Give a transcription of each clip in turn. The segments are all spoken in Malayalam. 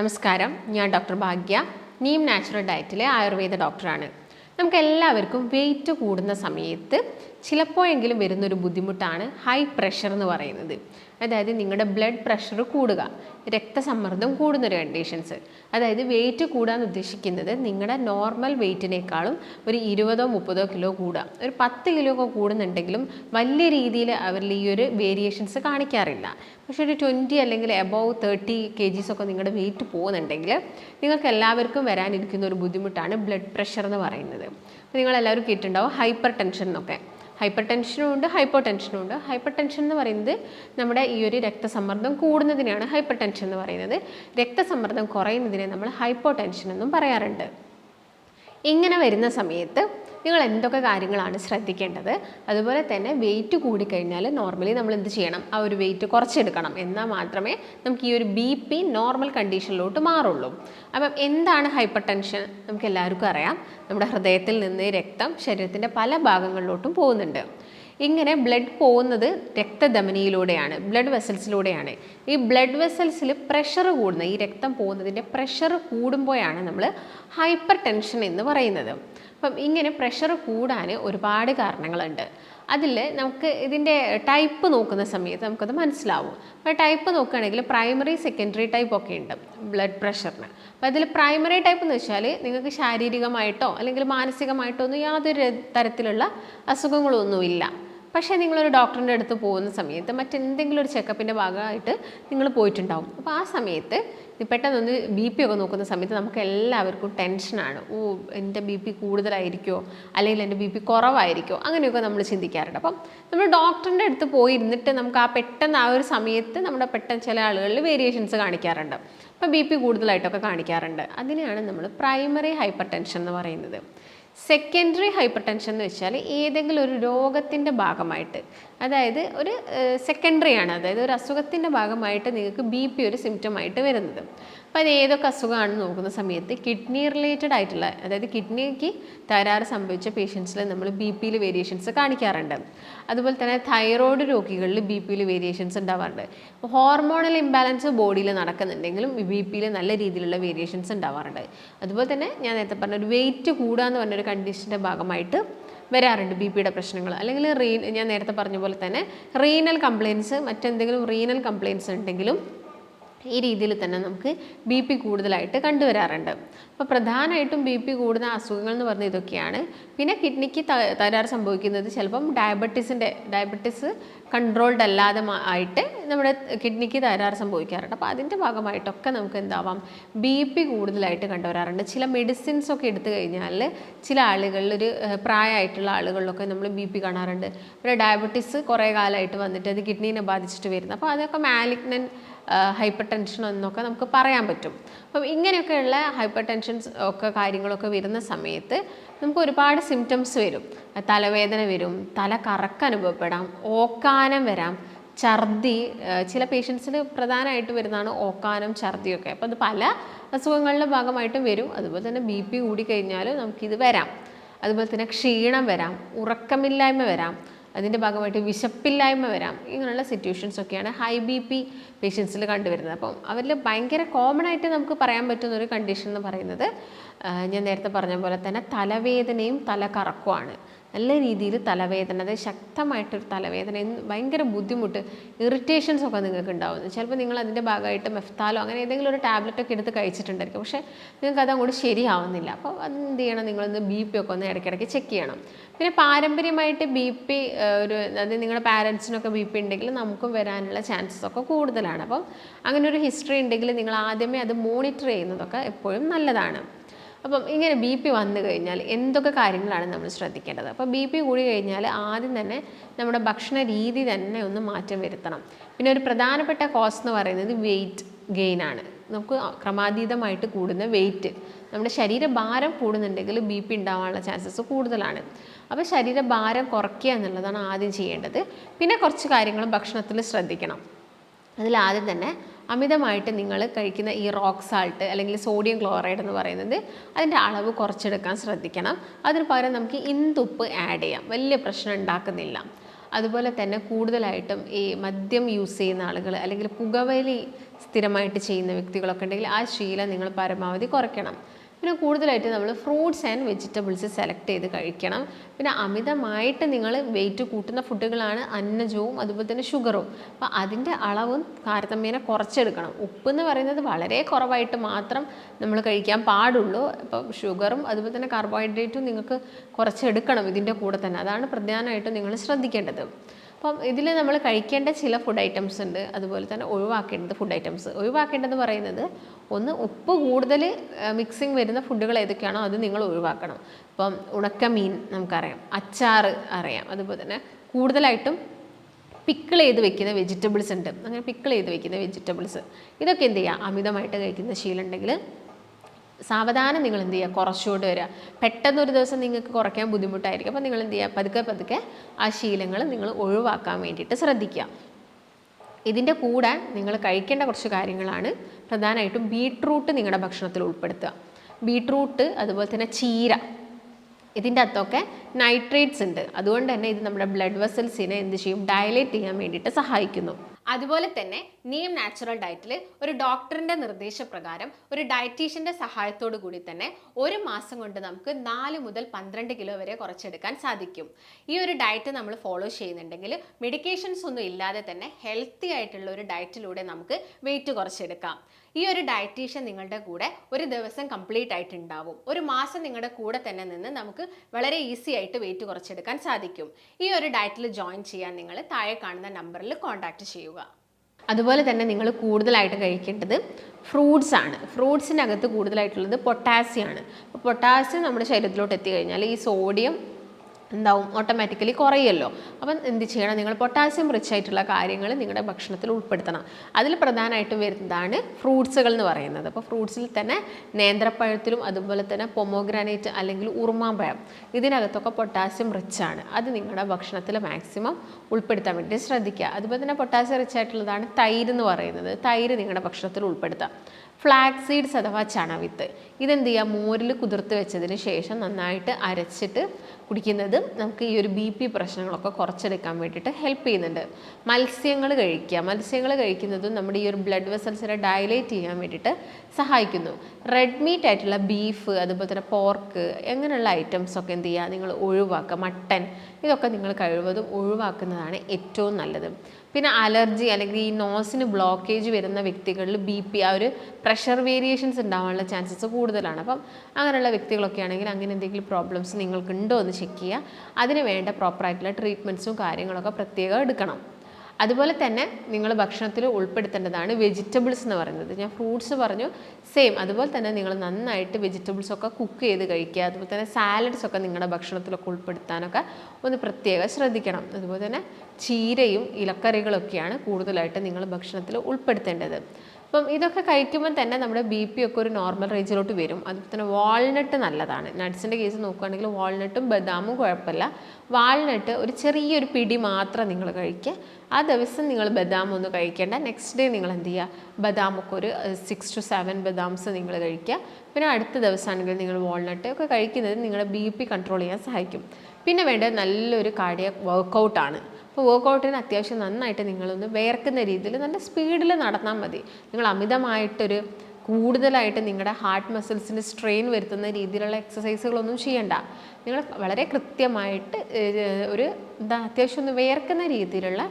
നമസ്കാരം. ഞാൻ ഡോക്ടർ ഭാഗ്യ നീം നാച്ചുറൽ ഡയറ്റിലെ ആയുർവേദ ഡോക്ടറാണ്. നമുക്ക് എല്ലാവർക്കും വെയിറ്റ് കൂടുന്ന സമയത്ത് ചിലപ്പോഴെങ്കിലും വരുന്നൊരു ബുദ്ധിമുട്ടാണ് ഹൈ പ്രഷർ എന്ന് പറയുന്നത്. അതായത് നിങ്ങളുടെ ബ്ലഡ് പ്രഷർ കൂടുക രക്തസമ്മർദ്ദം കൂടുന്നൊരു കണ്ടീഷൻസ് അതായത് വെയിറ്റ് കൂടാൻ ഉദ്ദേശിക്കുന്നത് നിങ്ങളുടെ നോർമൽ വെയിറ്റിനേക്കാളും ഒരു ഇരുപതോ മുപ്പതോ കിലോ കൂടുക. ഒരു പത്ത് കിലോ ഒക്കെ കൂടുന്നുണ്ടെങ്കിലും വലിയ രീതിയിൽ അവരിൽ ഈ ഒരു വേരിയേഷൻസ് കാണിക്കാറില്ല. പക്ഷേ ഒരു ട്വന്റി അല്ലെങ്കിൽ എബോവ് തേർട്ടി കെ ജീസ് ഒക്കെ നിങ്ങളുടെ വെയിറ്റ് പോകുന്നുണ്ടെങ്കിൽ നിങ്ങൾക്ക് എല്ലാവർക്കും വരാനിരിക്കുന്ന ഒരു ബുദ്ധിമുട്ടാണ് ബ്ലഡ് പ്രഷർ എന്ന് പറയുന്നത്. അപ്പോൾ നിങ്ങളെല്ലാവരും കേട്ടിട്ടുണ്ടാവും ഹൈപ്പർ ടെൻഷൻ എന്നൊക്കെ. ഹൈപ്പർ ടെൻഷനും ഉണ്ട് ഹൈപ്പോ ടെൻഷനും ഉണ്ട്. ഹൈപ്പർ ടെൻഷൻ എന്ന് പറയുന്നത് നമ്മുടെ ഈ ഒരു രക്തസമ്മർദ്ദം കൂടുന്നതിനാണ് ഹൈപ്പർ ടെൻഷൻ എന്ന് പറയുന്നത്. രക്തസമ്മർദ്ദം കുറയുന്നതിനെ നമ്മൾ ഹൈപ്പോ ടെൻഷൻ എന്നും പറയാറുണ്ട്. ഇങ്ങനെ വരുന്ന സമയത്ത് നിങ്ങൾ എന്തൊക്കെ കാര്യങ്ങളാണ് ശ്രദ്ധിക്കേണ്ടത്? അതുപോലെ തന്നെ വെയിറ്റ് കൂടിക്കഴിഞ്ഞാൽ നോർമലി നമ്മൾ എന്ത് ചെയ്യണം? ആ ഒരു വെയിറ്റ് കുറച്ചെടുക്കണം. എന്നാൽ മാത്രമേ നമുക്ക് ഈ ഒരു ബി പി നോർമൽ കണ്ടീഷനിലോട്ട് മാറുള്ളൂ. അപ്പം എന്താണ് ഹൈപ്പർ ടെൻഷൻ നമുക്ക് എല്ലാവർക്കും അറിയാം. നമ്മുടെ ഹൃദയത്തിൽ നിന്ന് രക്തം ശരീരത്തിന്റെ പല ഭാഗങ്ങളിലോട്ടും പോകുന്നുണ്ട്. ഇങ്ങനെ ബ്ലഡ് പോകുന്നത് രക്തധമനിയിലൂടെയാണ് ബ്ലഡ് വെസൽസിലൂടെയാണ് ഈ ബ്ലഡ് വെസൽസിൽ പ്രഷർ കൂടുന്ന ഈ രക്തം പോകുന്നതിന്റെ പ്രഷർ കൂടുമ്പോഴാണ് നമ്മൾ ഹൈപ്പർ ടെൻഷൻ എന്ന് പറയുന്നത്. അപ്പം ഇങ്ങനെ പ്രഷർ കൂടാൻ ഒരുപാട് കാരണങ്ങളുണ്ട്. അതിൽ നമുക്ക് ഇതിന്റെ ടൈപ്പ് നോക്കുന്ന സമയത്ത് നമുക്കത് മനസ്സിലാവും. അപ്പോൾ ടൈപ്പ് നോക്കുകയാണെങ്കിൽ പ്രൈമറി സെക്കൻഡറി ടൈപ്പ് ഒക്കെ ഉണ്ട് ബ്ലഡ് പ്രഷറിന് അപ്പോൾ അതിൽ പ്രൈമറി ടൈപ്പ് എന്ന് വെച്ചാൽ നിങ്ങൾക്ക് ശാരീരികമായിട്ടോ അല്ലെങ്കിൽ മാനസികമായിട്ടോ ഒന്നും യാതൊരു തരത്തിലുള്ള അസുഖങ്ങളൊന്നുമില്ല. പക്ഷേ നിങ്ങളൊരു ഡോക്ടറിന്റെ അടുത്ത് പോകുന്ന സമയത്ത് മറ്റെന്തെങ്കിലും ഒരു ചെക്കപ്പിന്റെ ഭാഗമായിട്ട് നിങ്ങൾ പോയിട്ടുണ്ടാവും. അപ്പോൾ ആ സമയത്ത് പെട്ടെന്നൊന്ന് ബി പി ഒക്കെ നോക്കുന്ന സമയത്ത് നമുക്ക് എല്ലാവർക്കും ടെൻഷനാണ്. ഓ എന്റെ ബി പി കൂടുതലായിരിക്കുമോ അല്ലെങ്കിൽ എന്റെ ബി പി കുറവായിരിക്കുമോ അങ്ങനെയൊക്കെ നമ്മൾ ചിന്തിക്കാറുണ്ട്. അപ്പം നമ്മൾ ഡോക്ടറിന്റെ അടുത്ത് പോയി ഇരുന്നിട്ട് നമുക്ക് ആ പെട്ടെന്ന് ആ ഒരു സമയത്ത് നമ്മുടെ പെട്ടെന്ന് ചില ആളുകളിൽ വേരിയേഷൻസ് കാണിക്കാറുണ്ട്. അപ്പോൾ ബി പി കൂടുതലായിട്ടൊക്കെ കാണിക്കാറുണ്ട്. അതിനെയാണ് നമ്മൾ പ്രൈമറി ഹൈപ്പർ ടെൻഷൻ എന്ന് പറയുന്നത്. സെക്കൻഡറി ഹൈപ്പർ ടെൻഷൻ എന്ന് വെച്ചാൽ ഏതെങ്കിലും ഒരു രോഗത്തിന്റെ ഭാഗമായിട്ട്. അതായത് ഒരു സെക്കൻഡറി ആണ്. അതായത് ഒരു അസുഖത്തിന്റെ ഭാഗമായിട്ട് നിങ്ങൾക്ക് ബി പി ഒരു സിംറ്റം ആയിട്ട് വരുന്നത്. അപ്പോൾ അത് ഏതൊക്കെ അസുഖമാണ് നോക്കുന്ന സമയത്ത് കിഡ്നി റിലേറ്റഡ് ആയിട്ടുള്ള അതായത് കിഡ്നിക്ക് തകരാറ് സംഭവിച്ച പേഷ്യൻസിൽ നമ്മൾ ബി പിയിൽ വേരിയേഷൻസ് കാണിക്കാറുണ്ട്. അതുപോലെ തന്നെ തൈറോയ്ഡ് രോഗികളിൽ ബി പിയിൽ വേരിയേഷൻസ് ഉണ്ടാവാറുണ്ട്. ഹോർമോണൽ ഇംബാലൻസ് ബോഡിയിൽ നടക്കുന്നുണ്ടെങ്കിലും ബി പിയിൽ നല്ല രീതിയിലുള്ള വേരിയേഷൻസ് ഉണ്ടാവാറുണ്ട്. അതുപോലെ തന്നെ ഞാൻ നേരത്തെ പറഞ്ഞ ഒരു വെയിറ്റ് കൂടുക എന്ന് പറഞ്ഞൊരു കണ്ടീഷന്റെ ഭാഗമായിട്ട് വരാറുണ്ട് ബി പിയുടെ പ്രശ്നങ്ങൾ അല്ലെങ്കിൽ റീ ഞാൻ നേരത്തെ പറഞ്ഞ പോലെ തന്നെ റീനൽ കംപ്ലയിൻസ് മറ്റെന്തെങ്കിലും റീനൽ കംപ്ലയിൻസ് ഉണ്ടെങ്കിലും ഈ രീതിയിൽ തന്നെ നമുക്ക് ബി പി കൂടുതലായിട്ട് കണ്ടുവരാറുണ്ട്. അപ്പോൾ പ്രധാനമായിട്ടും ബി പി കൂടുന്ന അസുഖങ്ങൾ എന്ന് പറഞ്ഞാൽ ഇതൊക്കെയാണ്. പിന്നെ കിഡ്നിക്ക് തകരാറ് സംഭവിക്കുന്നത് ചിലപ്പം ഡയബറ്റീസിന്റെ ഡയബറ്റീസ് കൺട്രോൾഡ് അല്ലാതെ ആയിട്ട് നമ്മുടെ കിഡ്നിക്ക് തകരാറ് സംഭവിക്കാറുണ്ട്. അപ്പോൾ അതിന്റെ ഭാഗമായിട്ടൊക്കെ നമുക്ക് എന്താവാം? ബി പി കൂടുതലായിട്ട് കണ്ടുവരാറുണ്ട്. ചില മെഡിസിൻസ് ഒക്കെ എടുത്തു കഴിഞ്ഞാൽ ചില ആളുകളിൽ ഒരു പ്രായമായിട്ടുള്ള ആളുകളിലൊക്കെ നമ്മൾ ബി പി കാണാറുണ്ട്. പിന്നെ ഡയബറ്റീസ് കുറേ കാലമായിട്ട് വന്നിട്ട് അത് കിഡ്നീനെ ബാധിച്ചിട്ട് വരുന്നത് അപ്പോൾ അതൊക്കെ മാലിഗ്നൻ ഹൈപ്പർ ടെൻഷൻ എന്നൊക്കെ നമുക്ക് പറയാൻ പറ്റും. അപ്പം ഇങ്ങനെയൊക്കെയുള്ള ഹൈപ്പർ ടെൻഷൻസ് ഒക്കെ കാര്യങ്ങളൊക്കെ വരുന്ന സമയത്ത് നമുക്ക് ഒരുപാട് സിംറ്റംസ് വരും. തലവേദന വരും തല കറക്കം അനുഭവപ്പെടാം ഓക്കാനം വരാം ഛർദി ചില പേഷ്യൻസിന് പ്രധാനമായിട്ട് വരുന്നതാണ് ഓക്കാനം ഛർദിയൊക്കെ. അപ്പോൾ അത് പല അസുഖങ്ങളുടെ ഭാഗമായിട്ടും വരും. അതുപോലെ തന്നെ ബി പി കൂടിക്കഴിഞ്ഞാലും നമുക്കിത് വരാം. അതുപോലെ തന്നെ ക്ഷീണം വരാം ഉറക്കമില്ലായ്മ വരാം അതിന്റെ ഭാഗമായിട്ട് വിശപ്പില്ലായ്മ വരാം. ഇങ്ങനെയുള്ള സിറ്റുവേഷൻസ് ഒക്കെയാണ് ഹൈ ബി പി പേഷ്യൻസിൽ കണ്ടുവരുന്നത്. അപ്പം അവരിൽ ഭയങ്കര കോമൺ ആയിട്ട് നമുക്ക് പറയാൻ പറ്റുന്ന ഒരു കണ്ടീഷൻ എന്ന് പറയുന്നത് ഞാൻ നേരത്തെ പറഞ്ഞ പോലെ തന്നെ തലവേദനയും തലകറക്കവുമാണ് നല്ല രീതിയിൽ തലവേദന അതായത് ശക്തമായിട്ടൊരു തലവേദന ഭയങ്കര ബുദ്ധിമുട്ട് ഇറിറ്റേഷൻസ് ഒക്കെ നിങ്ങൾക്ക് ഉണ്ടാവുന്നു ചിലപ്പോൾ നിങ്ങൾ അതിന്റെ ഭാഗമായിട്ട് മെഫ്താലോ അങ്ങനെ ഏതെങ്കിലും ഒരു ടാബ്ലറ്റ് ഒക്കെ എടുത്ത് കഴിച്ചിട്ടുണ്ടായിരിക്കും. പക്ഷേ നിങ്ങൾക്ക് അതങ്ങോട്ട് ശരിയാവുന്നില്ല. അപ്പോൾ അത് എന്ത് ചെയ്യണം? നിങ്ങളൊന്ന് ബി പി ഒക്കെ ഒന്ന് ഇടയ്ക്കിടയ്ക്ക് ചെക്ക് ചെയ്യണം. പിന്നെ പാരമ്പര്യമായിട്ട് ബി പി ഒരു അതായത് നിങ്ങളുടെ പാരൻസിനൊക്കെ ബി പി ഉണ്ടെങ്കിൽ നമുക്കും വരാനുള്ള ചാൻസസ് ഒക്കെ കൂടുതലാണ്. അപ്പം അങ്ങനെ ഒരു ഹിസ്റ്ററി ഉണ്ടെങ്കിൽ നിങ്ങൾ ആദ്യമേ അത് മോണിറ്റർ ചെയ്യുന്നതൊക്കെ എപ്പോഴും നല്ലതാണ്. അപ്പം ഇങ്ങനെ ബി പി വന്നു കഴിഞ്ഞാൽ എന്തൊക്കെ കാര്യങ്ങളാണ് നമ്മൾ ശ്രദ്ധിക്കേണ്ടത്? അപ്പോൾ ബി പി കൂടി കഴിഞ്ഞാൽ ആദ്യം തന്നെ നമ്മുടെ ഭക്ഷണ രീതി തന്നെ ഒന്ന് മാറ്റം വരുത്തണം. പിന്നെ ഒരു പ്രധാനപ്പെട്ട കോസ് എന്ന് പറയുന്നത് വെയിറ്റ് ആണ്. നമുക്ക് ക്രമാതീതമായിട്ട് കൂടുന്ന വെയിറ്റ് നമ്മുടെ ശരീരഭാരം കൂടുന്നുണ്ടെങ്കിൽ ബി പി ഉണ്ടാവാനുള്ള ചാൻസസ് കൂടുതലാണ്. അപ്പോൾ ശരീരഭാരം കുറയ്ക്കുക എന്നുള്ളതാണ് ആദ്യം ചെയ്യേണ്ടത്. പിന്നെ കുറച്ച് കാര്യങ്ങളും ഭക്ഷണത്തിൽ ശ്രദ്ധിക്കണം. അതിലാദ്യം തന്നെ അമിതമായിട്ട് നിങ്ങൾ കഴിക്കുന്ന ഈ റോക്ക് സാൾട്ട് അല്ലെങ്കിൽ സോഡിയം ക്ലോറൈഡ് എന്ന് പറയുന്നത് അതിന്റെ അളവ് കുറച്ചെടുക്കാൻ ശ്രദ്ധിക്കണം. അതിന് പകരം നമുക്ക് ഇന്തുപ്പ് ആഡ് ചെയ്യാം. വലിയ പ്രശ്നം ഉണ്ടാക്കുന്നില്ല. അതുപോലെ തന്നെ കൂടുതലായിട്ടും ഈ മദ്യം യൂസ് ചെയ്യുന്ന ആളുകൾ അല്ലെങ്കിൽ പുകവലി സ്ഥിരമായിട്ട് ചെയ്യുന്ന വ്യക്തികളൊക്കെ ഉണ്ടെങ്കിൽ ആ ശീലം നിങ്ങൾ പരമാവധി കുറയ്ക്കണം. പിന്നെ കൂടുതലായിട്ട് നമ്മൾ ഫ്രൂട്ട്സ് ആൻഡ് വെജിറ്റബിൾസ് സെലക്ട് ചെയ്ത് കഴിക്കണം. പിന്നെ അമിതമായിട്ട് നിങ്ങൾ വെയിറ്റ് കൂട്ടുന്ന ഫുഡുകളാണ് അന്നജവും അതുപോലെ തന്നെ ഷുഗറും അപ്പോൾ അതിന്റെ അളവും താരതമ്യേന കുറച്ചെടുക്കണം. ഉപ്പ് എന്ന് പറയുന്നത് വളരെ കുറവായിട്ട് മാത്രം നമ്മൾ കഴിക്കാൻ പാടുള്ളൂ. അപ്പോൾ ഷുഗറും അതുപോലെ തന്നെ കാർബോഹൈഡ്രേറ്റും നിങ്ങൾക്ക് കുറച്ചെടുക്കണം ഇതിന്റെ കൂടെ തന്നെ. അതാണ് പ്രധാനമായിട്ടും നിങ്ങൾ ശ്രദ്ധിക്കേണ്ടത്. അപ്പം ഇതിൽ നമ്മൾ കഴിക്കേണ്ട ചില ഫുഡ് ഐറ്റംസ് ഉണ്ട്. അതുപോലെ തന്നെ ഒഴിവാക്കേണ്ടത് ഫുഡ് ഐറ്റംസ് ഒഴിവാക്കേണ്ടത് പറയുന്നത് ഒന്ന് ഉപ്പ് കൂടുതൽ മിക്സിങ് വരുന്ന ഫുഡുകൾ ഏതൊക്കെയാണോ അത് നിങ്ങൾ ഒഴിവാക്കണം. ഇപ്പം ഉണക്കമീൻ നമുക്കറിയാം അച്ചാർ അറിയാം. അതുപോലെ തന്നെ കൂടുതലായിട്ടും പിക്കിൾ ചെയ്ത് വെക്കുന്ന വെജിറ്റബിൾസ് ഉണ്ട്. അങ്ങനെ പിക്കിൾ ചെയ്ത് വെക്കുന്ന വെജിറ്റബിൾസ് ഇതൊക്കെ എന്ത് ചെയ്യുക? അമിതമായിട്ട് കഴിക്കുന്ന ശീലം ഉണ്ടെങ്കിൽ സാവധാനം നിങ്ങൾ എന്ത് ചെയ്യുക? കുറച്ചുകൊണ്ട് വരിക. പെട്ടെന്ന് ഒരു ദിവസം നിങ്ങൾക്ക് കുറയ്ക്കാൻ ബുദ്ധിമുട്ടായിരിക്കും. അപ്പോൾ നിങ്ങൾ എന്ത് ചെയ്യുക? പതുക്കെ പതുക്കെ ആ ശീലങ്ങൾ നിങ്ങൾ ഒഴിവാക്കാൻ വേണ്ടിയിട്ട് ശ്രദ്ധിക്കുക. ഇതിന്റെ കൂടെ നിങ്ങൾ കഴിക്കേണ്ട കുറച്ച് കാര്യങ്ങളാണ് പ്രധാനമായിട്ടും ബീട്രൂട്ട് നിങ്ങളുടെ ഭക്ഷണത്തിൽ ഉൾപ്പെടുത്തുക. ബീട്രൂട്ട് അതുപോലെ തന്നെ ചീര. ഇതിന്റെ അകത്തൊക്കെ നൈട്രേറ്റ്സ് ഉണ്ട്. അതുകൊണ്ട് തന്നെ ഇത് നമ്മുടെ ബ്ലഡ് വെസൽസിനെ എന്ത് ചെയ്യും? ഡയലേറ്റ് ചെയ്യാൻ വേണ്ടിയിട്ട് സഹായിക്കുന്നു. അതുപോലെ തന്നെ നീം നാച്ചുറൽ ഡയറ്റിൽ ഒരു ഡോക്ടറിന്റെ നിർദ്ദേശപ്രകാരം ഒരു ഡയറ്റീഷ്യന്റെ സഹായത്തോടു കൂടി തന്നെ ഒരു മാസം കൊണ്ട് നമുക്ക് നാല് മുതൽ പന്ത്രണ്ട് കിലോ വരെ കുറച്ചെടുക്കാൻ സാധിക്കും. ഈ ഒരു ഡയറ്റ് നമ്മൾ ഫോളോ ചെയ്യുന്നുണ്ടെങ്കിൽ മെഡിക്കേഷൻസ് ഒന്നും ഇല്ലാതെ തന്നെ ഹെൽത്തി ആയിട്ടുള്ള ഒരു ഡയറ്റിലൂടെ നമുക്ക് വെയിറ്റ് കുറച്ചെടുക്കാം. ഈ ഒരു ഡയറ്റീഷ്യൻ നിങ്ങളുടെ കൂടെ ഒരു ദിവസം കംപ്ലീറ്റ് ആയിട്ട് ഉണ്ടാവും ഒരു മാസം നിങ്ങളുടെ കൂടെ തന്നെ നിന്ന് നമുക്ക് വളരെ ഈസി ആയിട്ട് വെയിറ്റ് കുറച്ചെടുക്കാൻ സാധിക്കും. ഈ ഒരു ഡയറ്റിൽ ജോയിൻ ചെയ്യാൻ നിങ്ങൾ താഴെ കാണുന്ന നമ്പറിൽ കോൺടാക്ട് ചെയ്യുക. അതുപോലെ തന്നെ നിങ്ങൾ കൂടുതലായിട്ട് കഴിക്കേണ്ടത് ഫ്രൂട്ട്സ് ആണ്. ഫ്രൂട്ട്സിനകത്ത് കൂടുതലായിട്ടുള്ളത് പൊട്ടാസ്യമാണ് പൊട്ടാസ്യം നമ്മുടെ ശരീരത്തിലോട്ട് എത്തിക്കഴിഞ്ഞാൽ ഈ സോഡിയം എന്താവും ഓട്ടോമാറ്റിക്കലി കുറയുമല്ലോ. അപ്പം എന്ത് ചെയ്യണം? നിങ്ങൾ പൊട്ടാസ്യം റിച്ച് ആയിട്ടുള്ള കാര്യങ്ങൾ നിങ്ങളുടെ ഭക്ഷണത്തിൽ ഉൾപ്പെടുത്തണം. അതിൽ പ്രധാനമായിട്ട് വരുന്നതാണ് ഫ്രൂട്ട്സുകൾ എന്ന് പറയുന്നത്. അപ്പോൾ ഫ്രൂട്ട്സിൽ തന്നെ നേന്ത്രപ്പഴത്തിലും അതുപോലെ തന്നെ പൊമോഗ്രാനൈറ്റ് അല്ലെങ്കിൽ ഉറുമാമ്പഴം. ഇതിനകത്തൊക്കെ പൊട്ടാസ്യം റിച്ച് ആണ്. അത് നിങ്ങളുടെ ഭക്ഷണത്തിൽ മാക്സിമം ഉൾപ്പെടുത്താൻ വേണ്ടി ശ്രദ്ധിക്കുക. അതുപോലെ തന്നെ പൊട്ടാസ്യം റിച്ച് ആയിട്ടുള്ളതാണ് തൈര് എന്ന് പറയുന്നത്. തൈര് നിങ്ങളുടെ ഭക്ഷണത്തിൽ ഉൾപ്പെടുത്താം. ഫ്ലാക്സ് സീഡ്സ് അഥവാ ചണവിത്ത്. ഇതെന്ത് ചെയ്യുക മോരിൽ കുതിർത്ത് വെച്ചതിന് ശേഷം നന്നായിട്ട് അരച്ചിട്ട് കുടിക്കുന്നത് നമുക്ക് ഈ ഒരു ബി പി പ്രശ്നങ്ങളൊക്കെ കുറച്ചെടുക്കാൻ വേണ്ടിയിട്ട് ഹെൽപ്പ് ചെയ്യുന്നുണ്ട്. മത്സ്യങ്ങൾ കഴിക്കുക. മത്സ്യങ്ങൾ കഴിക്കുന്നതും നമ്മുടെ ഈ ഒരു ബ്ലഡ് വെസൽസിനെ ഡയലേറ്റ് ചെയ്യാൻ വേണ്ടിയിട്ട് സഹായിക്കുന്നു. റെഡ് മീറ്റ് ആയിട്ടുള്ള ബീഫ് അതുപോലെ തന്നെ പോർക്ക് അങ്ങനെയുള്ള ഐറ്റംസ് ഒക്കെ എന്ത് ചെയ്യുക? നിങ്ങൾ ഒഴിവാക്കുക. മട്ടൻ ഇതൊക്കെ നിങ്ങൾ കഴിവതും ഒഴിവാക്കുന്നതാണ് ഏറ്റവും നല്ലത്. പിന്നെ അലർജി അല്ലെങ്കിൽ ഈ നോസിന് ബ്ലോക്കേജ് വരുന്ന വ്യക്തികളിൽ ബി പി ആ ഒരു പ്രഷർ വേരിയേഷൻസ് ഉണ്ടാവാനുള്ള ചാൻസസ് കൂടുതലാണ്. അപ്പം അങ്ങനെയുള്ള വ്യക്തികളൊക്കെ ആണെങ്കിൽ അങ്ങനെ എന്തെങ്കിലും പ്രോബ്ലംസ് നിങ്ങൾക്കുണ്ടോ എന്ന് ചെക്ക് ചെയ്യുക. അതിന് വേണ്ട പ്രോപ്പറായിട്ടുള്ള ട്രീറ്റ്മെന്റ്സും കാര്യങ്ങളൊക്കെ പ്രത്യേകം എടുക്കണം. അതുപോലെ തന്നെ നിങ്ങൾ ഭക്ഷണത്തിൽ ഉൾപ്പെടുത്തേണ്ടതാണ് വെജിറ്റബിൾസ് എന്ന് പറയുന്നത്. ഞാൻ ഫ്രൂട്ട്സ് പറഞ്ഞു സെയിം അതുപോലെ തന്നെ നിങ്ങൾ നന്നായിട്ട് വെജിറ്റബിൾസ് ഒക്കെ കുക്ക് ചെയ്ത് കഴിക്കുക. അതുപോലെ തന്നെ സാലഡ്സ് ഒക്കെ നിങ്ങളുടെ ഭക്ഷണത്തിലൊക്കെ ഉൾപ്പെടുത്താനൊക്കെ ഒന്ന് പ്രത്യേകം ശ്രദ്ധിക്കണം. അതുപോലെ തന്നെ ചീരയും ഇലക്കറികളൊക്കെയാണ് കൂടുതലായിട്ട് നിങ്ങൾ ഭക്ഷണത്തിൽ ഉൾപ്പെടുത്തേണ്ടത്. അപ്പം ഇതൊക്കെ കഴിക്കുമ്പോൾ തന്നെ നമ്മുടെ ബി പി ഒക്കെ ഒരു നോർമൽ റേഞ്ചിലോട്ട് വരും. അതുപോലെ തന്നെ വാൾനട്ട് നല്ലതാണ്. നട്ട്സിന്റെ കേസ് നോക്കുകയാണെങ്കിൽ വാൾനട്ടും ബദാമും കുഴപ്പമില്ല. വാൾനട്ട് ഒരു ചെറിയൊരു പിടി മാത്രം നിങ്ങൾ കഴിക്കുക. ആ ദിവസം നിങ്ങൾ ബദാം ഒന്ന് കഴിക്കേണ്ട. നെക്സ്റ്റ് ഡേ നിങ്ങൾ എന്ത് ചെയ്യുക? ബദാമൊക്കെ ഒരു സിക്സ് ടു സെവൻ ബദാംസ് നിങ്ങൾ കഴിക്കുക. പിന്നെ അടുത്ത ദിവസമാണെങ്കിൽ നിങ്ങൾ വാൾനട്ട് ഒക്കെ കഴിക്കുന്നത് നിങ്ങളുടെ ബി പി കൺട്രോൾ ചെയ്യാൻ സഹായിക്കും. പിന്നെ വേണ്ടത് നല്ലൊരു കാർഡിയ വർക്കൗട്ടാണ് അപ്പോൾ വർക്കൗട്ടിന് അത്യാവശ്യം നന്നായിട്ട് നിങ്ങളൊന്ന് വേർക്കുന്ന രീതിയിൽ നല്ല സ്പീഡിൽ നടന്നാൽ മതി. നിങ്ങൾ അമിതമായിട്ടൊരു കൂടുതലായിട്ട് നിങ്ങളുടെ ഹാർട്ട് മസിൽസിന് സ്ട്രെയിൻ വരുത്തുന്ന രീതിയിലുള്ള എക്സസൈസുകളൊന്നും ചെയ്യണ്ട. നിങ്ങൾ വളരെ കൃത്യമായിട്ട് ഒരു എന്താ അത്യാവശ്യം ഒന്ന് വേർക്കുന്ന രീതിയിലുള്ള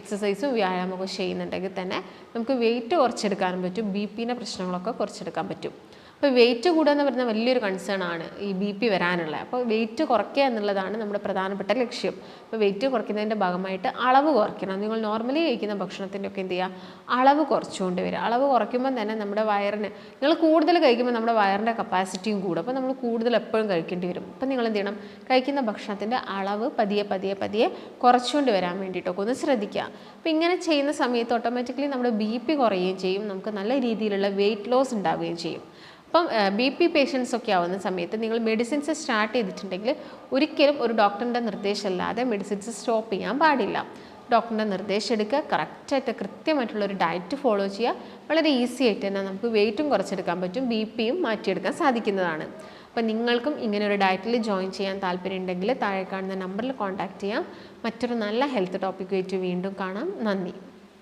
എക്സസൈസും വ്യായാമമൊക്കെ ചെയ്യുന്നുണ്ടെങ്കിൽ തന്നെ നമുക്ക് വെയിറ്റ് കുറച്ചെടുക്കാനും പറ്റും ബി പിന്റെ പ്രശ്നങ്ങളൊക്കെ കുറച്ചെടുക്കാൻ പറ്റും. അപ്പോൾ വെയിറ്റ് കൂടുക എന്ന് പറയുന്ന വലിയൊരു കൺസേൺ ആണ് ഈ ബി പി വരാനുള്ളത്. അപ്പോൾ വെയിറ്റ് കുറയ്ക്കുക എന്നുള്ളതാണ് നമ്മുടെ പ്രധാനപ്പെട്ട ലക്ഷ്യം. അപ്പോൾ വെയിറ്റ് കുറയ്ക്കുന്നതിന്റെ ഭാഗമായിട്ട് അളവ് കുറയ്ക്കണം. നിങ്ങൾ നോർമലി കഴിക്കുന്ന ഭക്ഷണത്തിന്റെ ഒക്കെ എന്ത് ചെയ്യുക? അളവ് കുറച്ചുകൊണ്ട് വരിക. അളവ് കുറയ്ക്കുമ്പോൾ തന്നെ നമ്മുടെ വയറിന് നിങ്ങൾ കൂടുതൽ കഴിക്കുമ്പോൾ നമ്മുടെ വയറിന്റെ കപ്പാസിറ്റിയും കൂടും. അപ്പോൾ നമ്മൾ കൂടുതൽ എപ്പോഴും കഴിക്കേണ്ടി വരും. അപ്പോൾ നിങ്ങൾ എന്ത് ചെയ്യണം? കഴിക്കുന്ന ഭക്ഷണത്തിന്റെ അളവ് പതിയെ പതിയെ പതിയെ കുറച്ചുകൊണ്ട് വരാൻ വേണ്ടിയിട്ടൊക്കെ ഒന്ന് ശ്രദ്ധിക്കുക. അപ്പോൾ ഇങ്ങനെ ചെയ്യുന്ന സമയത്ത് ഓട്ടോമാറ്റിക്കലി നമ്മുടെ ബി പി കുറയുകയും ചെയ്യും. നമുക്ക് നല്ല രീതിയിലുള്ള വെയിറ്റ് ലോസ് ഉണ്ടാവുകയും ചെയ്യും. അപ്പം ബി പി പേഷ്യൻസ് ഒക്കെ ആവുന്ന സമയത്ത് നിങ്ങൾ മെഡിസിൻസ് സ്റ്റാർട്ട് ചെയ്തിട്ടുണ്ടെങ്കിൽ ഒരിക്കലും ഒരു ഡോക്ടറിന്റെ നിർദ്ദേശമല്ലാതെ മെഡിസിൻസ് സ്റ്റോപ്പ് ചെയ്യാൻ പാടില്ല. ഡോക്ടറിന്റെ നിർദ്ദേശം എടുക്കുക കറക്റ്റായിട്ട് കൃത്യമായിട്ടുള്ള ഒരു ഡയറ്റ് ഫോളോ ചെയ്യുക. വളരെ ഈസി ആയിട്ട് തന്നെ നമുക്ക് വെയിറ്റും കുറച്ചെടുക്കാൻ പറ്റും ബി പിയും മാറ്റിയെടുക്കാൻ സാധിക്കുന്നതാണ്. അപ്പോൾ നിങ്ങൾക്കും ഇങ്ങനെ ഒരു ഡയറ്റിൽ ജോയിൻ ചെയ്യാൻ താല്പര്യമുണ്ടെങ്കിൽ താഴെ കാണുന്ന നമ്പറിൽ കോൺടാക്റ്റ് ചെയ്യാം. മറ്റൊരു നല്ല ഹെൽത്ത് ടോപ്പിക്കുമായിട്ട് വീണ്ടും കാണാം. നന്ദി.